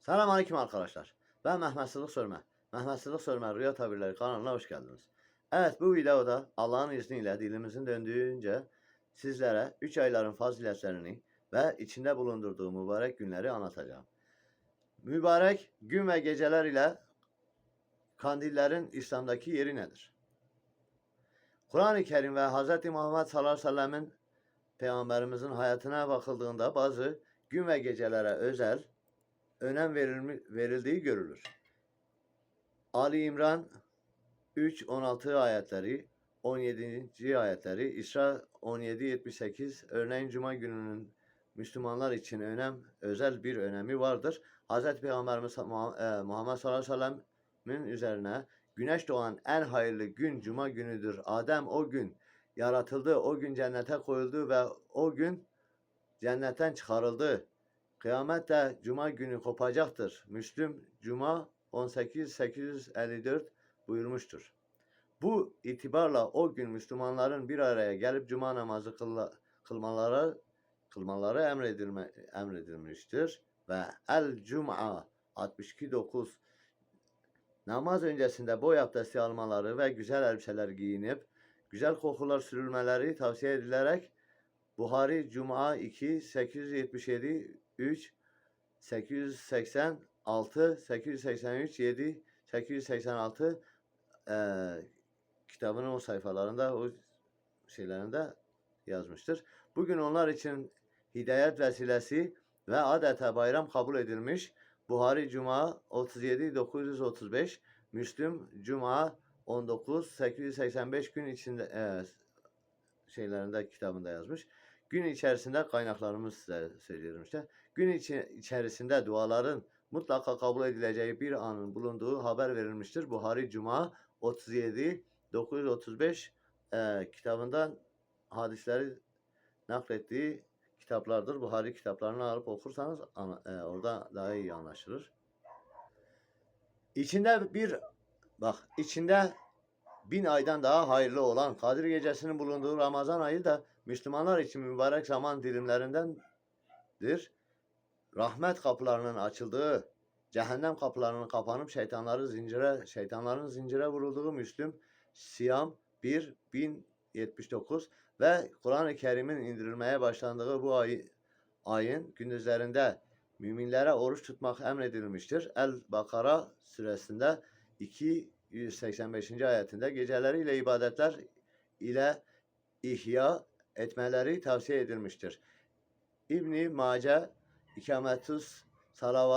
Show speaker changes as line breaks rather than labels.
Selamünaleyküm arkadaşlar. Ben Mehmet Sıdık Sörme. Mehmet Sıdık Sörme Rüya Tabirleri kanalına hoş geldiniz. Evet bu videoda Allah'ın izniyle dilimizin döndüğünce sizlere 3 ayların faziletlerini ve içinde bulundurduğu mübarek günleri anlatacağım. Mübarek gün ve geceler ile kandillerin İslam'daki yeri nedir? Kur'an-ı Kerim ve Hz. Muhammed sallallahu aleyhi ve sellemin Peygamberimizin hayatına bakıldığında bazı gün ve gecelere özel önem verilmi, verildiği görülür. Ali İmran 3 16 ayetleri, 17. ayetleri, İsra 17 78 örneğin cuma gününün Müslümanlar için önem özel bir önemi vardır. Hz. Peygamberimiz e, Muhammed sallallahu aleyhi ve sellem'in üzerine güneş doğan en hayırlı gün cuma günüdür. Adem o gün yaratıldı, o gün cennete koyuldu ve o gün cennetten çıkarıldı. Kıyamet de cuma günü kopacaktır. Müslüm Cuma 18.854 buyurmuştur. Bu itibarla o gün Müslümanların bir araya gelip cuma namazı kılla- kılmaları kılmaları emredilme, emredilmiştir ve El Cuma 62.9 namaz öncesinde boy abdesti almaları ve güzel elbiseler giyinip güzel kokular sürülmeleri tavsiye edilerek Buhari Cuma 2 877 3 886 883 7 886 eee kitabının o sayfalarında o şeylerinde yazmıştır. Bugün onlar için hidayet vesilesi ve adeta bayram kabul edilmiş. Buhari Cuma 37 935 Müslüm Cuma 19 885 gün içinde eee, şeylerinde kitabında yazmış. Gün içerisinde kaynaklarımız size söylüyorum işte. Gün içi, içerisinde duaların mutlaka kabul edileceği bir anın bulunduğu haber verilmiştir. Buhari Cuma 37 935 eee, kitabından hadisleri naklettiği kitaplardır. Buhari kitaplarını alıp okursanız ana- eee, orada daha iyi anlaşılır. İçinde bir bak içinde bin aydan daha hayırlı olan Kadir Gecesi'nin bulunduğu Ramazan ayı da Müslümanlar için mübarek zaman dilimlerindendir. Rahmet kapılarının açıldığı, cehennem kapılarının kapanıp şeytanların zincire, şeytanların zincire vurulduğu Müslüm Siyam 1 1079 ve Kur'an-ı Kerim'in indirilmeye başlandığı bu ay, ayın gündüzlerinde müminlere oruç tutmak emredilmiştir. El-Bakara suresinde 285. ayetinde geceleriyle ibadetler ile ihya etmeleri tavsiye edilmiştir. İbni Mace İkametüs Salavat